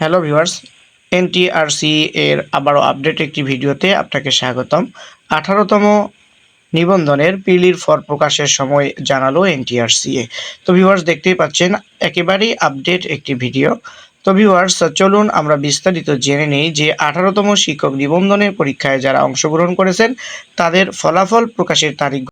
Hello viewers NTRC এর আবারও update একটি ভিডিওতে আপনাকে স্বাগতম। আঠারোতম নিবন্ধনের পিলির ফল প্রকাশের সময় জানালো এনটিআরসিএ তো ভিউয়ার্স দেখতেই পাচ্ছেন, একেবারেই আপডেট একটি ভিডিও। তো ভিউয়ার্স চলুন আমরা বিস্তারিত জেনে নিই যে আঠারোতম শিক্ষক নিবন্ধনের পরীক্ষায় যারা অংশগ্রহণ করেছেন, তাদের ফলাফল প্রকাশের তারিখ।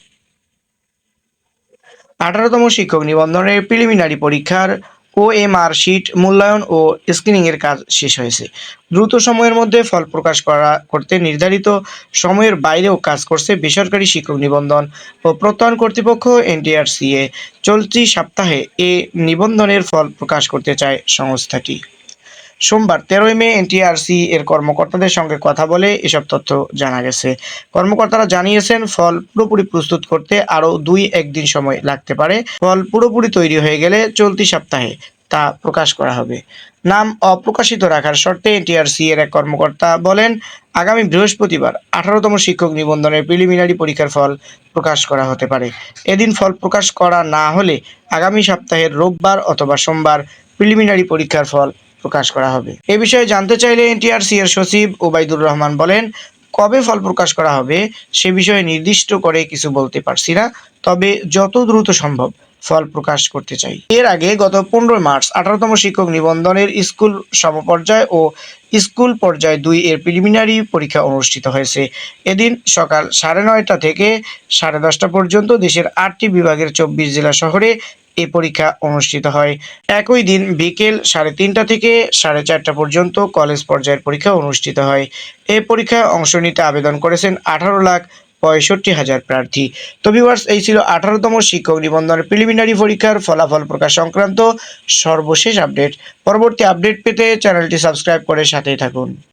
আঠারোতম শিক্ষক নিবন্ধনের প্রিলিমিনারি পরীক্ষার ওএমআর শিট, মূল্যায়ন ও স্ক্রিনিংয়ের কাজ শেষ হয়েছে। দ্রুত সময়ের মধ্যে ফল প্রকাশ করা করতে নির্ধারিত সময়ের বাইরেও কাজ করছে বেসরকারি শিক্ষক নিবন্ধন ও প্রত্যয়ন কর্তৃপক্ষ এনটিআরসিএ। চলতি সপ্তাহে এ নিবন্ধনের ফল প্রকাশ করতে চায় সংস্থাটি। সোমবার তেরোই মে এনটিআরসি এর কর্মকর্তাদের সঙ্গে কথা বলে এসব তথ্য জানা গেছে। কর্মকর্তারা জানিয়েছেন, ফল পুরোপুরি প্রস্তুত করতে আরও দুই একদিন সময় লাগতে পারে। ফল পুরোপুরি তৈরি হয়ে গেলে চলতি সপ্তাহে তা প্রকাশ করা হবে। নাম অপ্রকাশিত রাখার শর্তে এনটিআরসি এর এক কর্মকর্তা বলেন, আগামী বৃহস্পতিবার আঠারোতম শিক্ষক নিবন্ধনের প্রিলিমিনারি পরীক্ষার ফল প্রকাশ করা হতে পারে। এদিন ফল প্রকাশ করা না হলে আগামী সপ্তাহের রোববার অথবা সোমবার প্রিলিমিনারি পরীক্ষার ফল প্রকাশ করা হবে। এ বিষয়ে জানতে চাইলে এনটিআরসি এর সচিব ওবায়দুর রহমান বলেন, কবে ফল প্রকাশ করা হবে সে বিষয়ে নির্দিষ্ট করে কিছু বলতে পারছি না, তবে যত দ্রুত সম্ভব ফল প্রকাশ করতে চাই। এর আগে গত পনেরোই মার্চ আঠারোতম শিক্ষক নিবন্ধনের স্কুল সমপর্যায় ও স্কুল পর্যায় দুই এর প্রিলিমিনারি পরীক্ষা অনুষ্ঠিত হয়েছে। এদিন সকাল সাড়ে নয়টা থেকে সাড়ে দশটা পর্যন্ত দেশের আটটি বিভাগের চব্বিশ জেলা শহরে এই পরীক্ষা অনুষ্ঠিত হয়। একই দিন বিকেল সাড়ে তিনটা থেকে সাড়ে চারটা পর্যন্ত কলেজ পর্যায়ের পরীক্ষা অনুষ্ঠিত হয়। এই পরীক্ষায় অংশ নিতে আবেদন করেছেন আঠারো লাখ পঁয়ষট্টি হাজার প্রার্থী। তো ভিউয়ার্স এই ছিল আঠারোতম শিক্ষক নিবন্ধনের প্রিলিমিনারি পরীক্ষার ফলাফল প্রকাশ সংক্রান্ত সর্বশেষ আপডেট পরবর্তী আপডেট পেতে চ্যানেলটি সাবস্ক্রাইব করে সাথেই থাকুন।